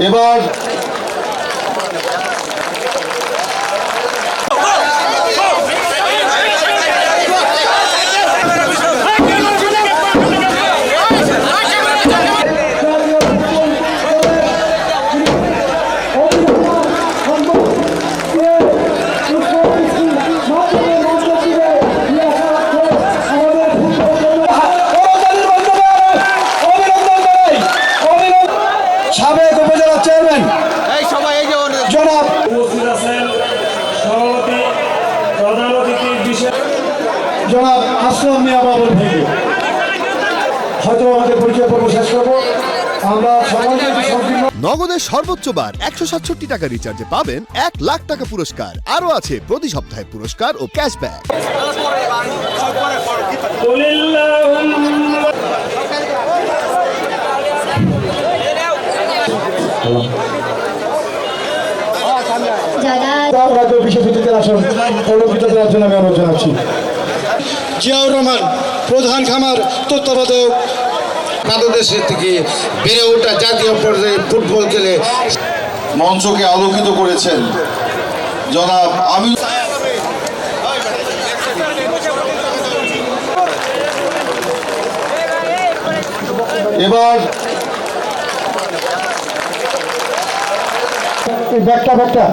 এবার সাবেক উপজেলা চেয়ারম্যান। জনাব জনাব আসলাম মিয়া বাবুর ভাই। হয়তো আমাদের পরিচয় পর্ব শেষ করব। নগদের সর্বোচ্চ বার একশো সাতষট্টি টাকা রিচার্জে পাবেন এক লাখ টাকা পুরস্কার। আরও আছে প্রতি সপ্তাহে পুরস্কার ও ক্যাশব্যাক জিয়াউর রহমান, প্রধান খামার, তত্ত্বাবধায়ক, বাংলাদেশের থেকে বেড়ে ওঠা জাতীয় পর্যায়ে ফুটবল খেলে মঞ্চকে আলোকিত করেছেন জনাব আমি এবার ব্যাগটা ব্যাগটা